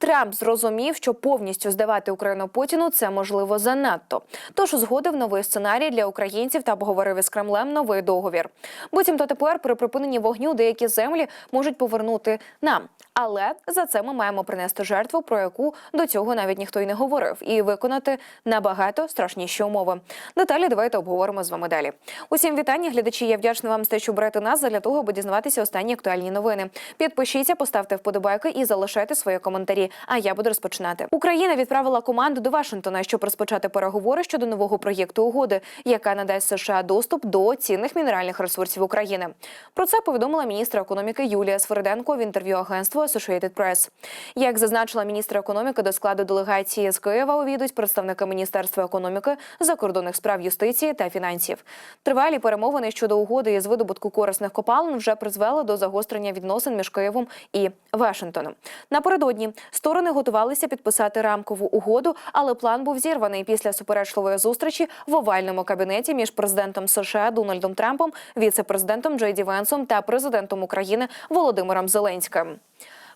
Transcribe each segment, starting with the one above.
Трамп зрозумів, що повністю здавати Україну Путіну це можливо занадто. Тож узгодив новий сценарій для українців та обговорив із Кремлем новий договір. Буцімто тепер при припиненні вогню деякі землі можуть повернути нам. Але за це ми маємо принести жертву, про яку до цього навіть ніхто й не говорив, і виконати набагато страшніші умови. Деталі давайте обговоримо з вами далі. Усім вітання, глядачі. Я вдячна вам за те, що берете нас для того, аби дізнаватися останні актуальні новини. Підпишіться, поставте вподобайки і залишайте свої коментарі. А я буду розпочинати. Україна відправила команду до Вашингтона, щоб розпочати переговори щодо нового проєкту угоди, яка надасть США доступ до цінних мінеральних ресурсів України. Про це повідомила міністр економіки Юлія Свериденко в інтерв'ю агентству Associated Press. Як зазначила міністр економіки, до складу делегації з Києва увійдуть представники Міністерства економіки, закордонних справ юстиції та фінансів. Тривалі перемовини щодо угоди із видобутку корисних копалин вже призвели до загострення відносин між Києвом і Вашингтоном. Напередодні сторони готувалися підписати рамкову угоду, але план був зірваний після суперечливої зустрічі в овальному кабінеті між президентом США Дональдом Трампом, віце-президентом Джей Ді Венсом та президентом України Володимиром Зеленським.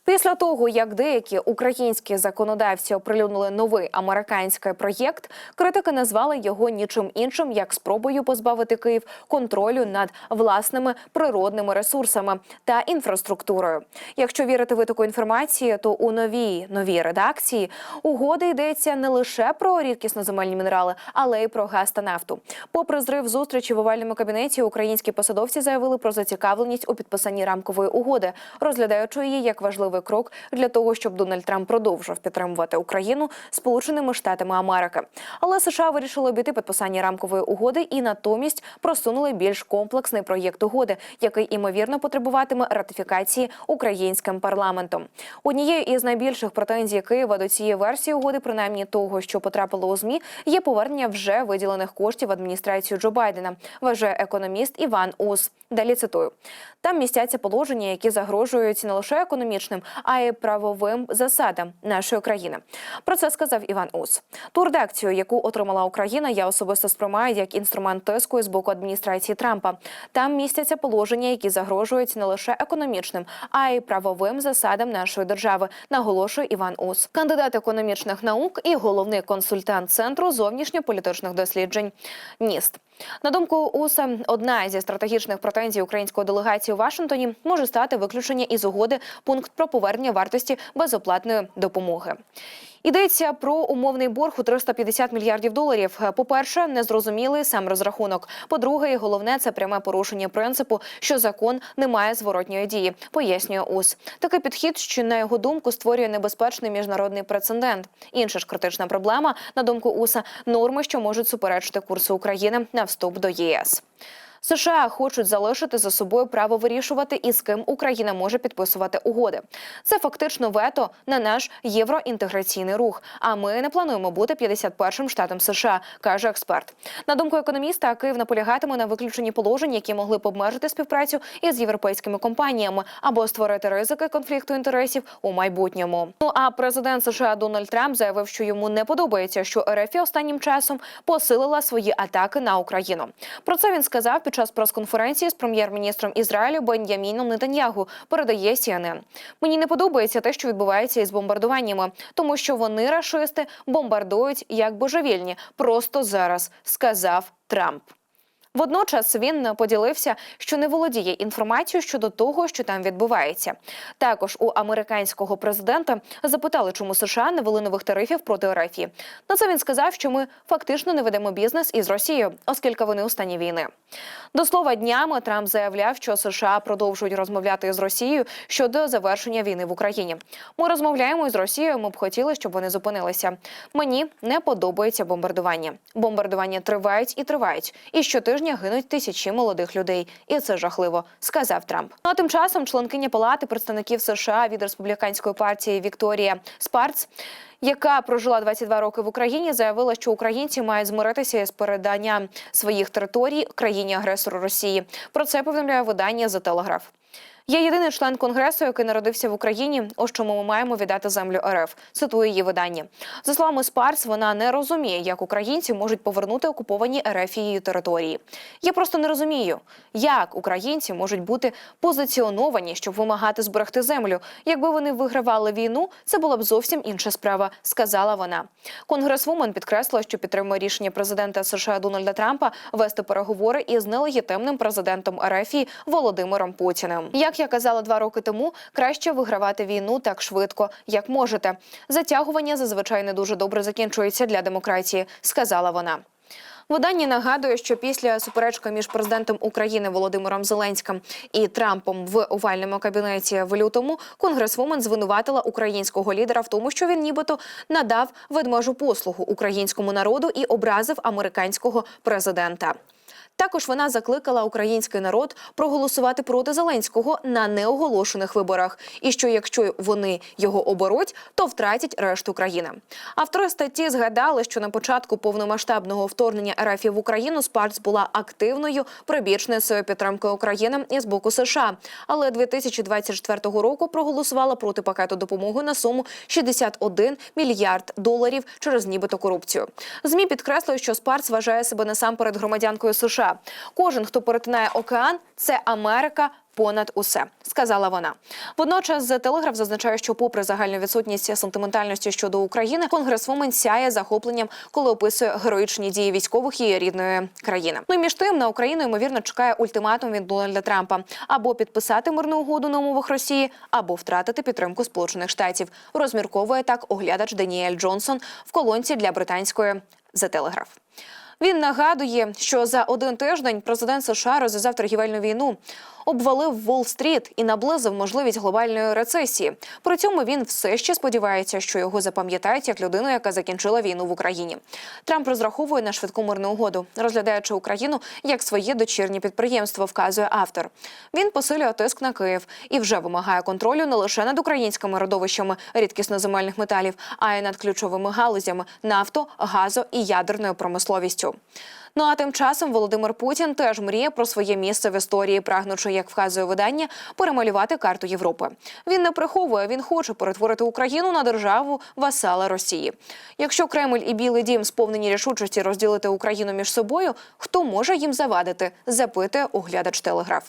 Після того, як деякі українські законодавці оприлюднили новий американський проєкт, критики назвали його нічим іншим як спробою позбавити Київ контролю над власними природними ресурсами та інфраструктурою. Якщо вірити витоку інформації, то у новій новій редакції угоди йдеться не лише про рідкісноземельні мінерали, але й про газ та нафту. Попри зрив зустрічі в овальному кабінеті, українські посадовці заявили про зацікавленість у підписанні рамкової угоди, розглядаючи її як важливий крок для того, щоб Дональд Трамп продовжив підтримувати Україну Сполученими Штатами Америки. Але США вирішили обійти підписання рамкової угоди і натомість просунули більш комплексний проєкт угоди, який імовірно потребуватиме ратифікації українським парламентом. Однією із найбільших претензій Києва до цієї версії угоди, принаймні того, що потрапило у змі, є повернення вже виділених коштів в адміністрацію Джо Байдена. Вважає економіст Іван Ус. Далі цитую: там містяться положення, які загрожують не лише економічним, а й правовим засадам нашої країни. Про це сказав Іван Ус. Ту редакцію, яку отримала Україна, я особисто сприймаю як інструмент тиску з боку адміністрації Трампа. Там містяться положення, які загрожують не лише економічним, а й правовим засадам нашої держави. Наголошує Іван Ус, кандидат економічних наук і головний консультант центру зовнішньополітичних досліджень. НІСТ. На думку УСА, одна зі стратегічних претензій української делегації у Вашингтоні може стати виключення із угоди пункт про повернення вартості безоплатної допомоги. Йдеться про умовний борг у 350 мільярдів доларів. По-перше, незрозумілий сам розрахунок. По-друге, і головне це пряме порушення принципу, що закон не має зворотньої дії. Пояснює УС. Такий підхід, що на його думку створює небезпечний міжнародний прецедент. Інша ж критична проблема, на думку УСА, норми, що можуть суперечити курсу України на вступ до ЄС. США хочуть залишити за собою право вирішувати, із ким Україна може підписувати угоди. Це фактично вето на наш євроінтеграційний рух. А ми не плануємо бути 51-м штатом США, каже експерт. На думку економіста, Київ наполягатиме на виключенні положень, які могли б обмежити співпрацю із європейськими компаніями або створити ризики конфлікту інтересів у майбутньому. Ну а президент США Дональд Трамп заявив, що йому не подобається, що РФ останнім часом посилила свої атаки на Україну. Про це він сказав під час прес-конференції з прем'єр-міністром Ізраїлю Бен'яміном Нетаньягу. Передає CNN. Мені не подобається те, що відбувається із бомбардуваннями, тому що вони рашисти бомбардують як божевільні просто зараз, сказав Трамп. Водночас він поділився, що не володіє інформацією щодо того, що там відбувається. Також у американського президента запитали, чому США не вели нових тарифів проти РФ. На це він сказав, що ми фактично не ведемо бізнес із Росією, оскільки вони у стані війни. До слова, днями Трамп заявляв, що США продовжують розмовляти з Росією щодо завершення війни в Україні. Ми розмовляємо із Росією. Ми б хотіли, щоб вони зупинилися. Мені не подобається бомбардування. Бомбардування тривають і тривають. І щотижня гинуть тисячі молодих людей, і це жахливо, сказав Трамп. Ну, а тим часом членкиня палати представників США від республіканської партії Вікторія Спарц. Яка прожила 22 роки в Україні, заявила, що українці мають змиритися з переданням своїх територій країні агресору Росії. Про це повідомляє видання за Telegraph». Я єдиний член конгресу, який народився в Україні. Ось чому ми маємо віддати землю РФ. Цитує її видання. За словами Спарс, вона не розуміє, як українці можуть повернути окуповані РФ її території. Я просто не розумію, як українці можуть бути позиціоновані, щоб вимагати зберегти землю. Якби вони вигравали війну, це була б зовсім інша справа, сказала вона. Конгресвумен підкреслила, що підтримує рішення президента США Дональда Трампа вести переговори із нелегітимним президентом РФ Володимиром Путіним. Як я казала два роки тому, краще вигравати війну так швидко, як можете. Затягування зазвичай не дуже добре закінчується для демократії, сказала вона. Видання нагадує, що після суперечки між президентом України Володимиром Зеленським і Трампом в овальному кабінеті в лютому конгресвумен звинуватила українського лідера в тому, що він нібито надав ведмежу послугу українському народу і образив американського президента. Також вона закликала український народ проголосувати проти Зеленського на неоголошених виборах, і що якщо вони його оберуть, то втратять решту країни. Автори статті згадали, що на початку повномасштабного вторгнення РФ в Україну Спарц була активною прибічницею підтримки України із боку США, але 2024 року проголосувала проти пакету допомоги на суму 61 мільярд доларів через нібито корупцію. Змі підкреслюють, що Спарц вважає себе насамперед громадянкою США. Кожен, хто перетинає океан, це Америка. Понад усе сказала вона. Водночас телеграф зазначає, що, попри загальну відсутність сентиментальності щодо України, конгресвумен сяє захопленням, коли описує героїчні дії військових її рідної країни. Ну і між тим на Україну ймовірно чекає ультиматум від Дональда Трампа або підписати мирну угоду на умовах Росії, або втратити підтримку Сполучених Штатів. Розмірковує так оглядач Даніель Джонсон в колонці для британської The. Він нагадує, що за один тиждень президент США розв'язав торгівельну війну, обвалив Уолл-стріт і наблизив можливість глобальної рецесії. При цьому він все ще сподівається, що його запам'ятають як людину, яка закінчила війну в Україні. Трамп розраховує на швидку мирну угоду, розглядаючи Україну як своє дочірнє підприємство, вказує автор. Він посилює тиск на Київ і вже вимагає контролю не лише над українськими родовищами рідкісноземельних металів, а й над ключовими галузями нафто, газо і ядерною промисловістю. Ну а тим часом Володимир Путін теж мріє про своє місце в історії, прагнучи, як вказує видання, перемалювати карту Європи. Він не приховує, він хоче перетворити Україну на державу васала Росії. Якщо Кремль і Білий Дім сповнені рішучості розділити Україну між собою, хто може їм завадити? запитує оглядач телеграф.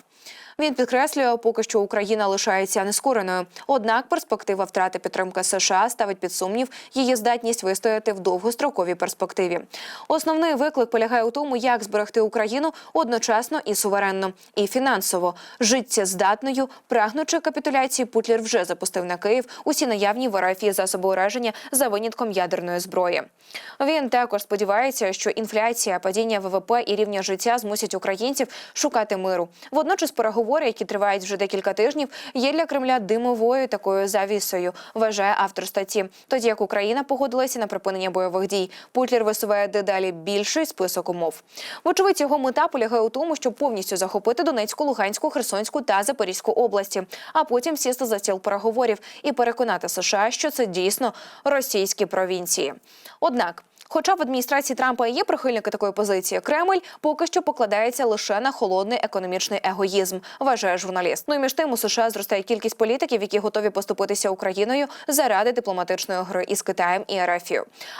Він підкреслює, поки що Україна лишається нескореною. Однак перспектива втрати підтримки США ставить під сумнів її здатність вистояти в довгостроковій перспективі. Основний виклик полягає у тому, як зберегти Україну одночасно і суверенно, і фінансово життєздатною, прагнучи капітуляції, Путлер вже запустив на Київ усі наявні в РФ засоби ураження за винятком ядерної зброї. Він також сподівається, що інфляція, падіння ВВП і рівня життя змусять українців шукати миру. Водночас переговори, які тривають вже декілька тижнів, є для Кремля димовою такою завісою, вважає автор статті. Тоді як Україна погодилася на припинення бойових дій, Путлер висуває дедалі більший список умов. Вочевидь, його мета полягає у тому, щоб повністю захопити Донецьку, Луганську, Херсонську та Запорізьку області, а потім сісти за стіл переговорів і переконати США, що це дійсно російські провінції. Однак. Хоча в адміністрації Трампа є прихильники такої позиції, Кремль поки що покладається лише на холодний економічний егоїзм, вважає журналіст. Ну і між тим у США зростає кількість політиків, які готові поступитися Україною заради дипломатичної гри із Китаєм і РФ.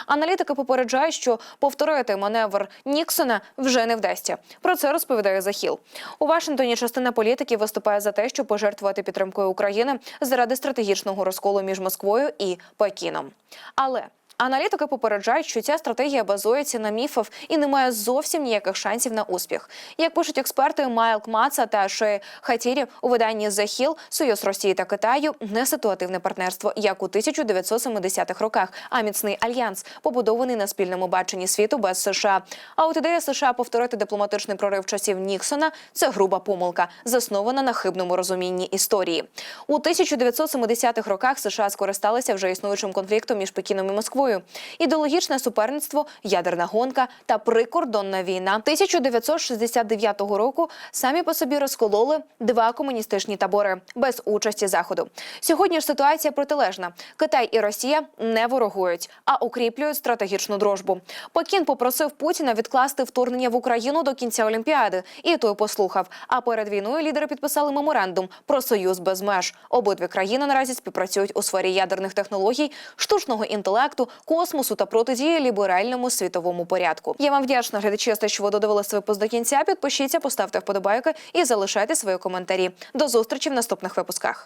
Аналітики попереджають, що повторити маневр Ніксона вже не вдасться. Про це розповідає Захіл. У Вашингтоні частина політиків виступає за те, щоб пожертвувати підтримкою України заради стратегічного розколу між Москвою і Пекіном. Але Аналітики попереджають, що ця стратегія базується на міфах і не має зовсім ніяких шансів на успіх. Як пишуть експерти Майлк Маца та Шей Хатірі у виданні Hill, Союз Росії та Китаю не ситуативне партнерство, як у 1970-х роках, а міцний альянс, побудований на спільному баченні світу без США. А от ідея США повторити дипломатичний прорив часів Ніксона це груба помилка, заснована на хибному розумінні історії. У 1970-х роках США скористалися вже існуючим конфліктом між Пекіном і Москвою. Ідеологічне суперництво, ядерна гонка та прикордонна війна. 1969 року самі по собі розкололи два комуністичні табори без участі заходу. Сьогодні ж ситуація протилежна. Китай і Росія не ворогують, а укріплюють стратегічну дружбу. Пекін попросив Путіна відкласти вторгнення в Україну до кінця Олімпіади, і той послухав. А перед війною лідери підписали меморандум про союз без меж. Обидві країни наразі співпрацюють у сфері ядерних технологій, штучного інтелекту, космосу та протидії ліберальному світовому порядку. Я вам вдячна глядачі, що ви додивилися випуск до кінця. Підпишіться, поставте вподобайки і залишайте свої коментарі. До зустрічі в наступних випусках.